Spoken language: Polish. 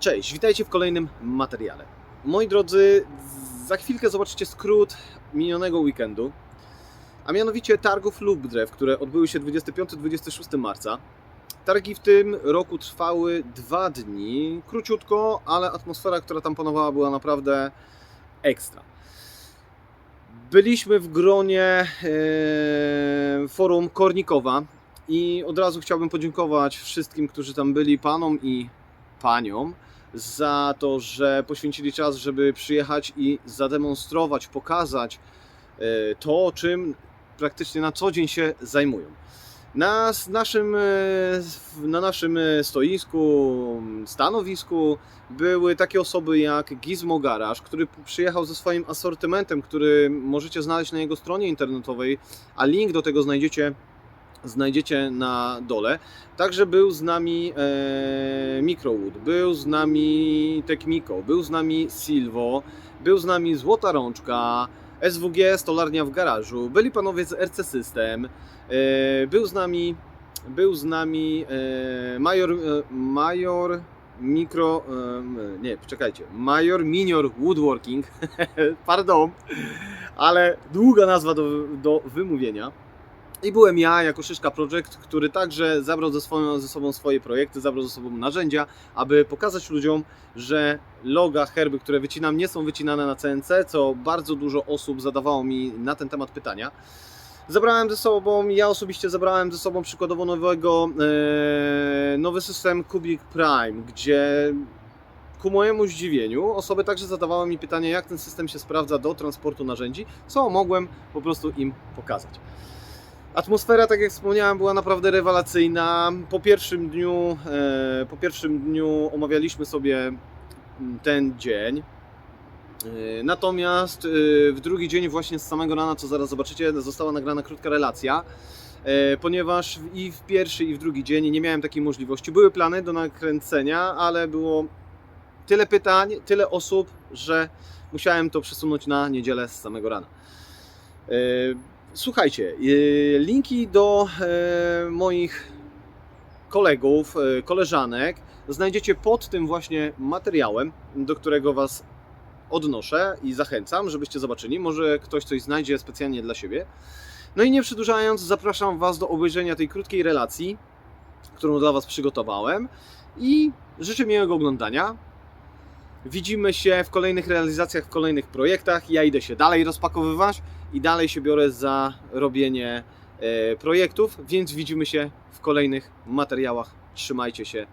Cześć, witajcie w kolejnym materiale. Moi drodzy, za chwilkę zobaczycie skrót minionego weekendu, a mianowicie targów Lubdrew, które odbyły się 25-26 marca. Targi w tym roku trwały dwa dni, króciutko, ale atmosfera, która tam panowała, była naprawdę ekstra. Byliśmy w gronie e, forum Kornikowa i od razu chciałbym podziękować wszystkim, którzy tam byli, panom i paniom, za to, że poświęcili czas, żeby przyjechać i zademonstrować, pokazać e, to, czym praktycznie na co dzień się zajmują. Na naszym, e, na naszym e, stoisku, stanowisku były takie osoby jak Gizmo Garage, który przyjechał ze swoim asortymentem, który możecie znaleźć na jego stronie internetowej, a link do tego znajdziecie, znajdziecie na dole. Także był z nami e, Microwood, był z nami Tekmiko, był z nami Silvo, był z nami Złota Rączka, SWG Stolarnia w garażu, byli panowie z RC System, e, był z nami był z nami e, Major e, Major Mikro nie, poczekajcie, Major Minior Woodworking, pardon, ale długa nazwa do, do wymówienia. I byłem ja jako Szyszka Project, który także zabrał ze, swoją, ze sobą swoje projekty, zabrał ze sobą narzędzia, aby pokazać ludziom, że loga, herby, które wycinam, nie są wycinane na CNC, co bardzo dużo osób zadawało mi na ten temat pytania. Zabrałem ze sobą, ja osobiście zabrałem ze sobą przykładowo nowego, e, nowy system Cubic Prime, gdzie ku mojemu zdziwieniu osoby także zadawały mi pytanie, jak ten system się sprawdza do transportu narzędzi, co mogłem po prostu im pokazać. Atmosfera, tak jak wspomniałem, była naprawdę rewelacyjna. Po pierwszym dniu, e, po pierwszym dniu omawialiśmy sobie mm, ten dzień. E, Natomiast e, w drugi dzień, właśnie z samego rana, co zaraz zobaczycie, została nagrana krótka relacja, ponieważ i w pierwszy, i w drugi dzień nie miałem takiej możliwości. Były plany do nakręcenia, ale było tyle pytań, tyle osób, że musiałem to przesunąć na niedzielę z samego rana. Słuchajcie, e, linki do e, moich kolegów, e, koleżanek znajdziecie pod tym właśnie materiałem, do którego Was odnoszę i zachęcam, żebyście zobaczyli. Może ktoś coś znajdzie specjalnie dla siebie. No i nie przedłużając, zapraszam Was do obejrzenia tej krótkiej relacji, którą dla Was przygotowałem i życzę miłego oglądania. Widzimy się w kolejnych realizacjach, w kolejnych projektach. Ja idę się dalej rozpakowywać i dalej się biorę za robienie e, projektów, więc widzimy się w kolejnych materiałach. Trzymajcie się.